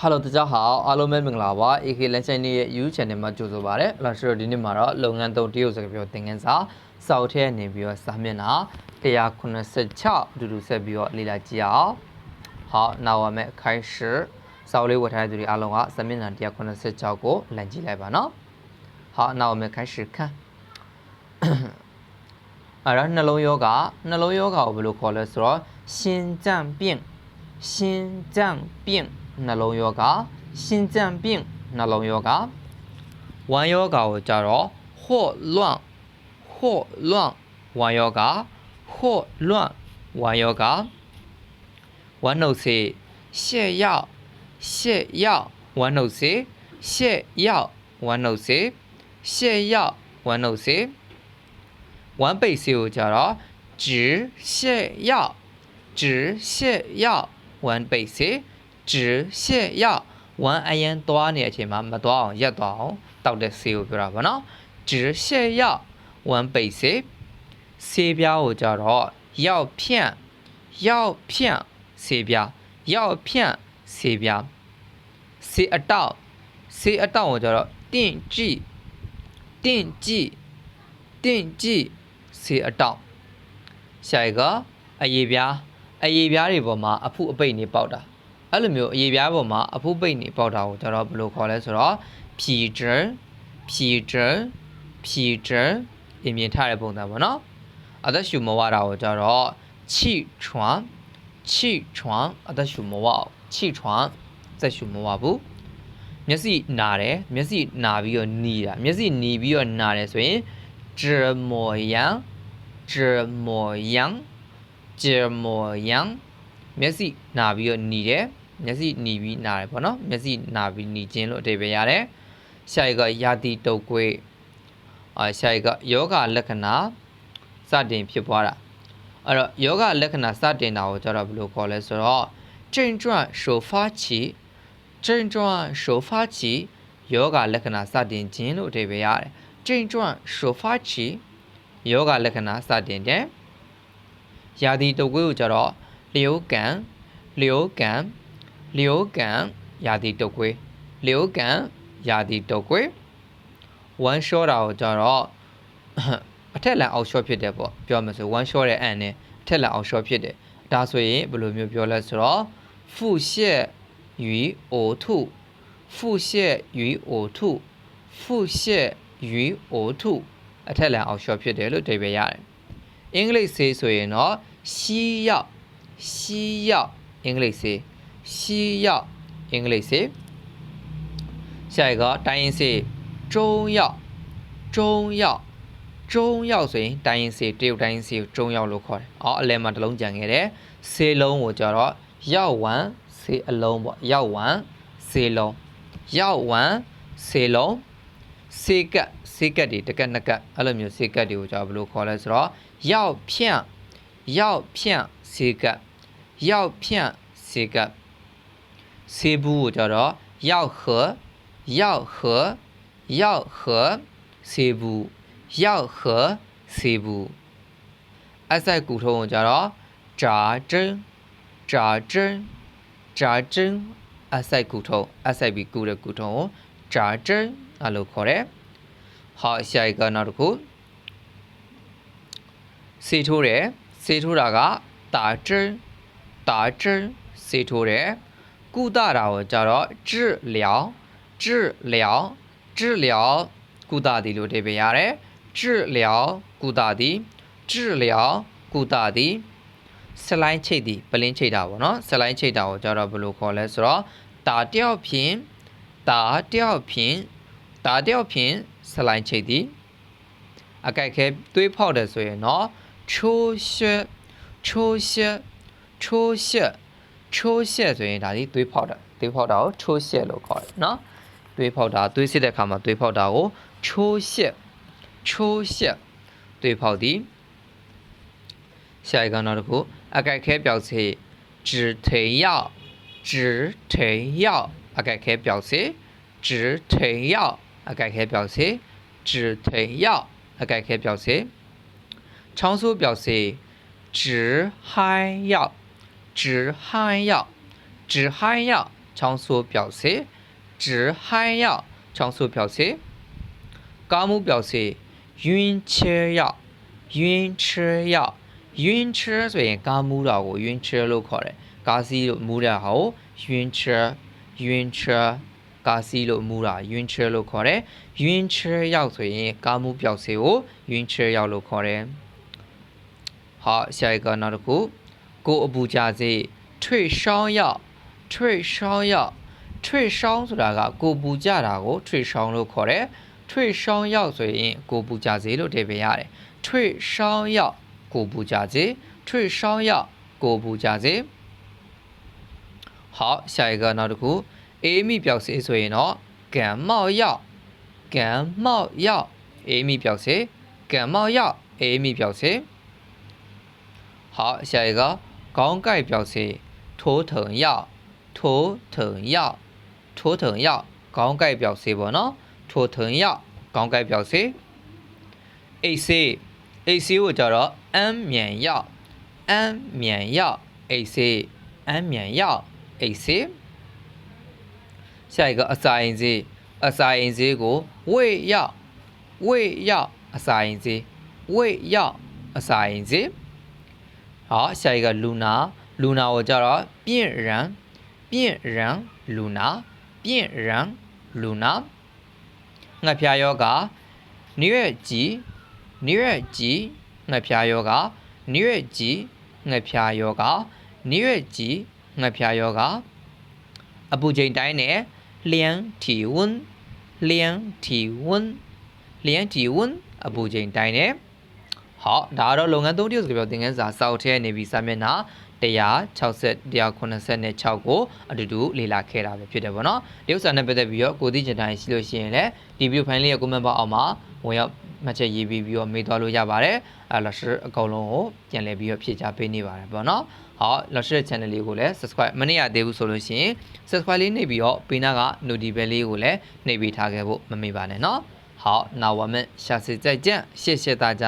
Hello တကြဟာအားလုံးပဲမင်္ဂလာပါ AK Lunch Channel ရဲ့ YouTube Channel မှာကြိုဆိုပါရစေ။လာရှိတော့ဒီနေ့မှာတော့လုပ်ငန်းသုံးတရုတ်စကားပြောသင်ခန်းစာစောက်ထဲနေပြီးတော့စာမျက်နှာ186ဒူဒူဆက်ပြီးတော့လေ့လာကြည့်အောင်။ဟောနာဝမဲ့ခိုင်ရှ်စောက်လေးဝတ်ထားတဲ့သူတွေအားလုံးကစာမျက်နှာ186ကိုလန်ကြည့်လိုက်ပါနော်။ဟောနာဝမဲ့ခိုင်ရှ်ခန်းအဲ့ဒါနှလုံးယောဂနှလုံးယောဂကိုဘယ်လိုခေါ်လဲဆိုတော့ရှင်ကြံပြင့်ရှင်ကြံပြင့် 那龙药膏，心脏 yō 龙药膏，万药膏，接着霍乱，霍乱，万药膏霍乱，万药 yō gā. 泻药，泻 yō gā 泻药。jiā 泻药。huō luàng, huō 止泻药，万贝西止泻药ဝမ်းအရင်သွားနေတဲ့အချိန်မှာမသွားအောင်ရက်သွားအောင်တောက်တဲ့ဆေးကိုပြောတာဗောနော်止泻药ဝမ်းပိတ်ဆေးဆေးပြားကိုကြတော့药片药片ဆေးပြား药片ဆေးပြားဆေးအတောက်ဆေးအတောက်ကိုကြတော့定剂定剂定剂ဆေးအတောက်下一个အရေးပြားအရေးပြားတွေပေါ်မှာအဖုအပိတ်နေပေါက်တာ အဲ့လိုမျိုးအရေးပြားပေါ်မှာအဖို့ပိတ်နေပေါက်တာကိုကျွန်တော်ဘယ်လိုခေါ်လဲဆိုတော့ Peter Peter Peter အမြင်ထားတဲ့ပုံစံပေါ့နော်အသက်ရှူမဝတာကိုကြတော့ချိချွမ်ချိချွမ်အသက်ရှူမဝချိချွမ်သက်ရှူမဝဘူးမျက်စိနာတယ်မျက်စိနာပြီးတော့หนีတာမျက်စိหนีပြီးတော့နာတယ်ဆိုရင်ဂျေမောယံဂျေမောယံဂျေမောယံမျက်စိနာပြီးတော့หนีတယ် မျက်စိหนีပြီးနာတယ်ပေါ့နော်မျက်စိနာပြီးหนีခြင်းလို့အဓိပ္ပာယ်ရတယ်下一个ယာတိတုတ်ကွေးအာ下一个ယောဂလက္ခဏာစတင်ဖြစ်ပွားတာအဲ့တော့ယောဂလက္ခဏာစတင်တာကိုကျတော့ဘယ်လိုခေါ်လဲဆိုတော့症状首发期症状首发期ယောဂလက္ခဏာစတင်ခြင်းလို့အဓိပ္ပာယ်ရတယ်症状首发期ယောဂလက္ခဏာစတင်တယ်ယာတိတုတ်ကွေးကိုကျတော့လျောကန်လျောကန် လျောကန်ယာတိတုတ်ကွေးလျောကန်ယာတိတုတ်ကွေးဝမ်းလျှောတာကိုကြတော့အထက်လန်အောက်လျှောဖြစ်တယ်ပေါ့ပြောမှဆိုဝမ်းလျှောတဲ့အန်နဲ့အထက်လန်အောက်လျှောဖြစ်တယ်ဒါဆိုရင်ဘယ်လိုမျိုးပြောလဲဆိုတော့腹泻与呕吐腹泻与呕吐腹泻与呕吐အထက်လန်အောက်လျှောဖြစ်တယ်လို့အဓိပ္ပာယ်ရတယ်အင်္ဂလိပ်ဆေးဆိုရင်တော့西药西药အင်္ဂလိပ်ဆေး 西药အင်္ဂလိပ်ဆေး下一个တိုင်းရင်းဆေး中药中药中药ဆိုရင်တိုင်းရင်းဆေးတရုတ်တိုင်းရင်းဆေးကို中药လို့ခေါ်တယ်။အော်အလဲမှာတစ်လုံးကြံခဲ့တယ်။ဆေးလုံးကိုကြတော့药丸ဆေးအလုံးပေါ့။药丸ဆေးလုံး药丸ဆေးလုံးဆေးကတ်ဆေးကတ်တွေတစ်ကတ်နှစ်ကတ်အဲ့လိုမျိုးဆေးကတ်တွေကိုကြတော့ဘယ်လိုခေါ်လဲဆိုတော့药片药片ဆေးကတ်药片ဆေးကတ် ဆေးဘူးကိုကြတော့ရောက်ဟရောက်ဟရောက်ဟဆေးဘူးရောက်ဟဆေးဘူးအဆက်ကူထုံးကိုကြတော့ဂျာချင်းဂျာချင်းဂျာချင်းအဆက်ကူထုံးအဆက်ပြီးကူတဲ့ကူထုံးကိုဂျာချင်းအလို့ခေါ်တယ်။ဟာအဆိုင်ကနောက်တစ်ခုဆေးထိုးတယ်ဆေးထိုးတာကတာချင်းတာချင်းဆေးထိုးတယ် ကုသတာကိုကြတော့治疗治疗治疗ကုသသည်လို့အဓိပ္ပာယ်ရတယ်治疗ကုသသည်治疗ကုသသည်ဆလိုင်းချိတ်သည်ပလင်းချိတ်တာပေါ့နော်ဆလိုင်းချိတ်တာကိုကြတော့ဘယ်လိုခေါ်လဲဆိုတော့တာတယောက်ဖြင့်တာတယောက်ဖြင့်တာတယောက်ဖြင့်ဆလိုင်းချိတ်သည်အကြိုက်ခဲသွေးဖောက်တယ်ဆိုရင်တော့ချိုးရှက်ချိုးရှက်ချိုးရှက် ချိုးရှက်ဆိုရင်ဒါဒီသွေးဖောက်တာသွေးဖောက်တာကိုချိုးရှက်လို့ခေါ်တယ်နော်သွေးဖောက်တာသွေးစစ်တဲ့အခါမှာသွေးဖောက်တာကိုချိုးရှက်ချိုးရှက်သွေးဖောက်သည်下一个နောက်တစ်ခုအကြိုက်ခဲပြောက်စေ止腿药止腿药အကြိုက်ခဲပြောက်စေ止腿药အကြိုက်ခဲပြောက်စေ止腿药အကြိုက်ခဲပြောက်စေချောင်းဆိုးပြောက်စေ止鼾药 止鼾药止鼾药 ချောင်းဆိုး表示只还要ချောင်းဆိုး表示ကာမှု表示晕车药晕车药晕车ဆိုရင်ကားမူးတာကို晕车လို့ခေါ်တယ်ကားစီးလို့မူးတဲ့ဟာကို晕车晕车ကားစီးလို့မူးတာ晕车လို့ခေါ်တယ်晕车药ဆိုရင်ကားမှု表示ကို晕车药လို့ခေါ်တယ်好下一个နောက်တစ်ခု ကိုအပူကြစေ退烧药退烧药退烧ဆိုတာကကိုပူကြတာကို退烧လို့ခေါ်တယ်退烧药ဆိုရင်ကိုပူကြစေလို့ထည့်ပေးရတယ်退烧药ကိုပူကြစေ退烧药ကိုပူကြစေ好下一个နောက်တစ်ခုအေးမိပြောက်စေဆိုရင်တော့感冒药感冒药အေးမိပြောက်စေ感冒药အေးမိပြောက်စေ好下一个 讲解表示头疼药，头疼药，头疼药，讲解表示无喏，头疼药，讲解表示。A C A C 我叫做安眠药，安眠药 A C 安眠药 A C。下一个 a s i n z a s i n z 个胃药，胃药 a s i n z 胃药 SINZ 好下一个露娜露娜我叫了病人病人露娜病人露娜ငှက်ဖျားယောဂနရွက်ကြီးနရွက်ကြီးငှက်ဖျားယောဂနရွက်ကြီးငှက်ဖျားယောဂနရွက်ကြီးငှက်ဖျားယောဂအပူချိန်တိုင်းနဲ့လျံ体温လျံ体温လျံ体温အပူချိန်တိုင်းနဲ့ ဟောဒါကတော့လုပ်ငန်းသုံးတရုပ်စကားပြောသင်ခန်းစာစောက်ထဲနေပြီးစာမျက်နှာ160 186ကိုအတူတူလေ့လာခဲ့တာပဲဖြစ်တယ်ပေါ့နော်။ဒီဥစ္စာနဲ့ပတ်သက်ပြီးတော့ကိုသိချင်တိုင်းရှိလို့ရှိရင်လည်းဒီဗီဒီယိုဖိုင်လေးရဲ့ comment box အောက်မှာဝင်ရောက်မှတ်ချက်ရေးပြီးပြီးတော့မေးသွားလို့ရပါတယ်။အဲလော်ရှိအကောင်လုံးကိုပြန်လည်ပြီးတော့ဖြည့်ချပေးနေပါတယ်ပေါ့နော်။ဟောလော်ရှိရဲ့ channel လေးကိုလည်း subscribe မနေရသေးဘူးဆိုလို့ရှိရင် subscribe လေးနှိပ်ပြီးတော့ပေးနာက notification ဘဲလေးကိုလည်းနှိပ်ပေးထားခဲ့ဖို့မမေ့ပါနဲ့နော်။好，那我们下次再见，谢谢大家。